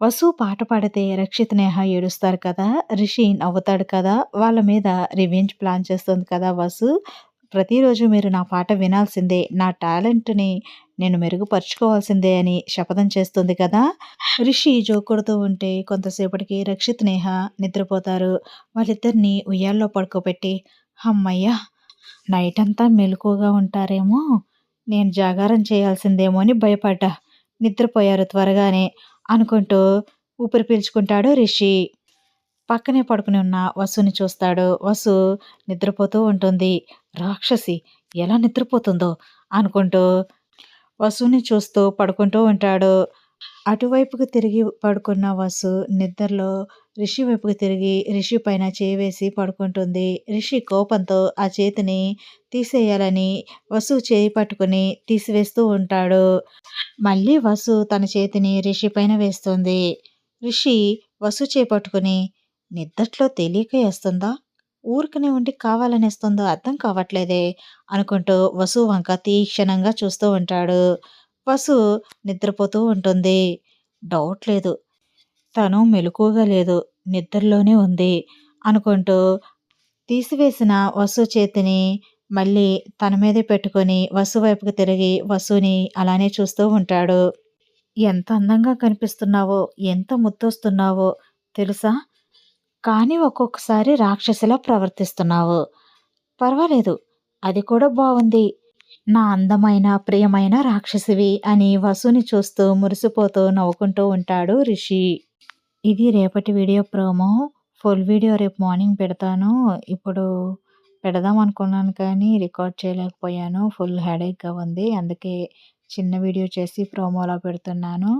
వసు పాట పాడితే రక్షిత్, నేహ ఏడుస్తారు కదా! రిషి నవ్వుతాడు కదా! వాళ్ళ మీద రివెంజ్ ప్లాన్ చేస్తుంది కదా వసు. ప్రతిరోజు మీరు నా పాట వినాల్సిందే. నా టాలెంట్‌ని నేను మెరుగుపరుచుకోవాల్సిందే అని శపథం చేస్తుంది కదా! రిషి జోకుడుతూ ఉంటే కొంతసేపటికి రక్షిత్, నేహ నిద్రపోతారు. వాళ్ళిద్దరిని ఉయ్యాల్లో పడుకోబెట్టి, హమ్మయ్య! అంతా మెలకువగా ఉంటారేమో! నేను జాగారం చేయాల్సిందేమో అని భయపడ్డా. నిద్రపోయారు త్వరగానే అనుకుంటూ ఊపిరి పీల్చుకుంటాడు రిషి. పక్కనే పడుకుని ఉన్న వసుని చూస్తాడు. వసు నిద్రపోతూ ఉంటుంది. రాక్షసి ఎలా నిద్రపోతుందో అనుకుంటూ వసుని చూస్తూ పడుకుంటూ ఉంటాడు. అటువైపుకు తిరిగి పడుకున్న వసు నిద్రలో రిషి వైపుకు తిరిగి రిషి పైన చేయి వేసి పడుకుంటుంది. రిషి కోపంతో ఆ చేతిని తీసేయాలని వసు చేయి పట్టుకుని తీసివేస్తూ ఉంటాడు. మళ్ళీ వసు తన చేతిని రిషి పైన వేస్తుంది. రిషి వసు చేపట్టుకుని నిద్దట్లో తెలియక వేస్తుందా ఊరికనే ఉండి కావాలనేస్తుందో అర్థం కావట్లేదే అనుకుంటూ వసు వంక తీక్షణంగా చూస్తూ ఉంటాడు. వసు నిద్రపోతూ ఉంటుంది. డౌట్ లేదు. తను మెలకువగా లేదు. నిద్రలోనే ఉంది అనుకుంటూ తీసివేసిన వసు చేతిని మళ్ళీ తన మీదే పెట్టుకొని వసు వైపుకు తిరిగి వసుని అలానే చూస్తూ ఉంటాడు. ఎంత అందంగా కనిపిస్తున్నావో, ఎంత ముద్దొస్తున్నావో తెలుసా? కానీ ఒక్కొక్కసారి రాక్షసిలా ప్రవర్తిస్తున్నావు. పర్వాలేదు. అది కూడా బాగుంది నా అందమైన, ప్రియమైన రాక్షసివి అని వసుని చూస్తూ మురిసిపోతూ నవ్వుకుంటూ ఉంటాడు రిషి. ఇది రేపటి వీడియో ప్రోమో. ఫుల్ వీడియో రేపు మార్నింగ్ పెడతాను. ఇప్పుడు పెడదాం అనుకున్నాను కానీ రికార్డ్ చేయలేకపోయాను. ఫుల్ హెడేక్‌గా ఉంది. అందుకే చిన్న వీడియో చేసి ప్రోమోలా పెడుతున్నాను.